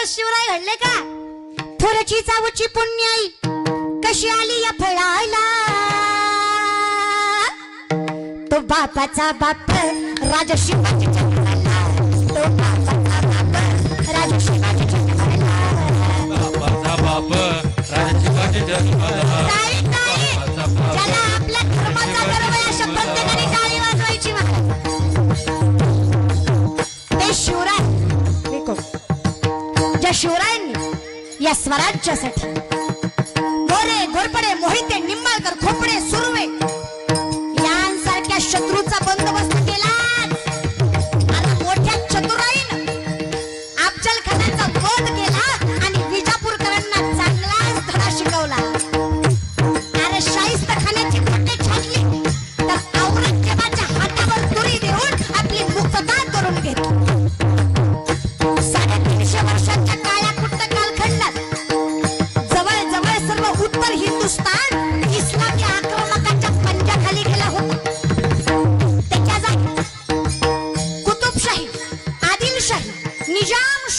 दिवस शिवराय घडले का? थोरची चावची पुण्याई कशी आली या फळाला? तो बापाचा बाप राजा शिवाजी तो बापाचा बाप राजा शिवाजी बाप राजा शिवाजी ज्या शिवरायांनी या स्वराज्यासाठी. गोरे घोरपडे मोहिते निंबाळकर खोपडे सुर्वे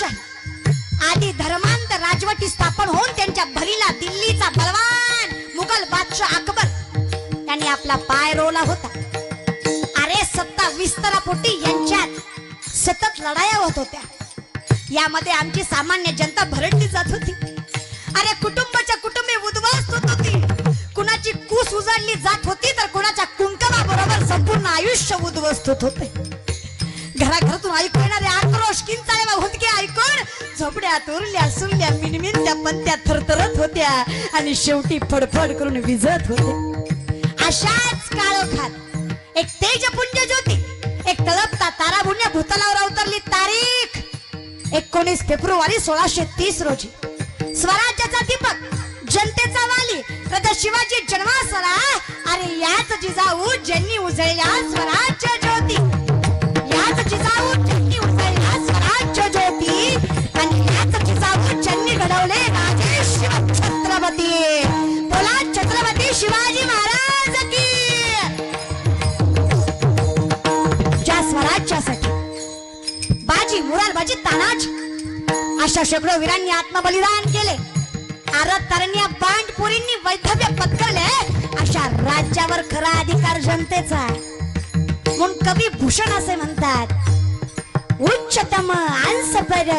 निजामशाही आदी धर्मांत राजवटी स्थापन होऊन त्यांच्या भरीला दिल्लीचा बलवान मुघल बादशाह अकबर त्यांनी आपला पाय रोवला होता. अरे सत्ता विस्तारापोटी यांच्यात सतत लढाया होत होत्या. यामध्ये आमची सामान्य जनता भरडली जात होती. अरे कुटुंबाच्या कुटुंबी उद्ध्वस्त होत होती. कुणाची कूस उजाडली जात होती तर कुणाच्या कुंकवाबरोबर संपूर्ण आयुष्य उद्ध्वस्त होत होते. घराघरातून ऐकू येणारे आक्रोश किंचाळे व हुंदके ऐकून झोपड्यात उरल्या सुरल्या मिनमिनत्या पणत्या थरथरत होत्या आणि शेवटी फडफड करून विजत होते. अशाच काळोखात एक तेज पुंज ज्योती एक तळपता ताराभुण्या भूतलावर अवतरली तारीख एकोणीस फेब्रुवारी सोळाशे तीस रोजी. स्वराज्याचा दीपक जनतेचा वाली राजा शिवाजी जन्मासरा आणि याच जिजाऊ ज्यांनी उजळल्या स्वराज्य मुरारबाजी तानाज. अशा शेकडो वीरांनी आत्मबलिदान केले. आरत तरण्या बांडपुरींनी वैधव्य पत्करले. अशा राज्यावर खरा अधिकार जनतेचा म्हणून कवी भूषण असे म्हणतात उच्चतम अंसपर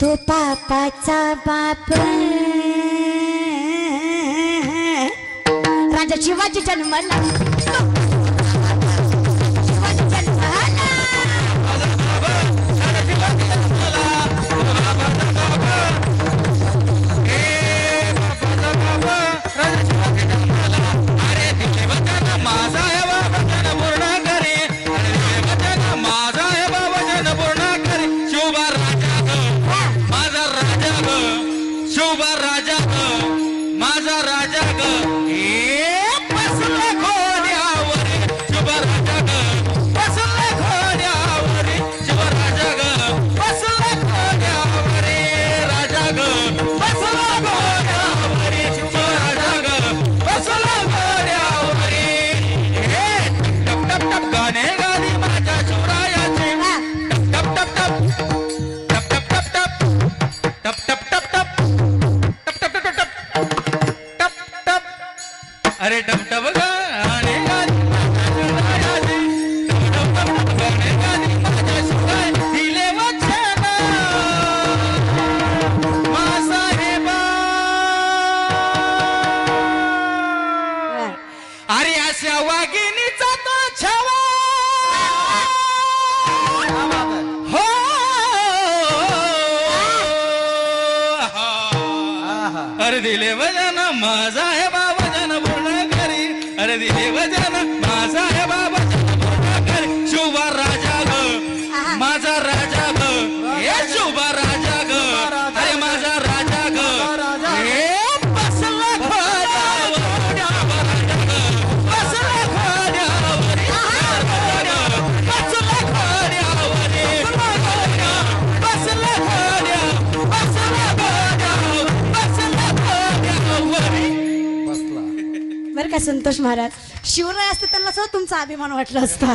तो पापाचा बाप राजा शिवाजी जन्मला. अशा वाघिणीचा तो छवा. हो. अरे दिले वजन माझा आहे बाबा जन पूर्ण करी अरे दिले वजन माझा आहे बाबा काय संतोष महाराज. शिवराय असते त्यांना सुद्धा तुमचा अभिमान वाटला असता.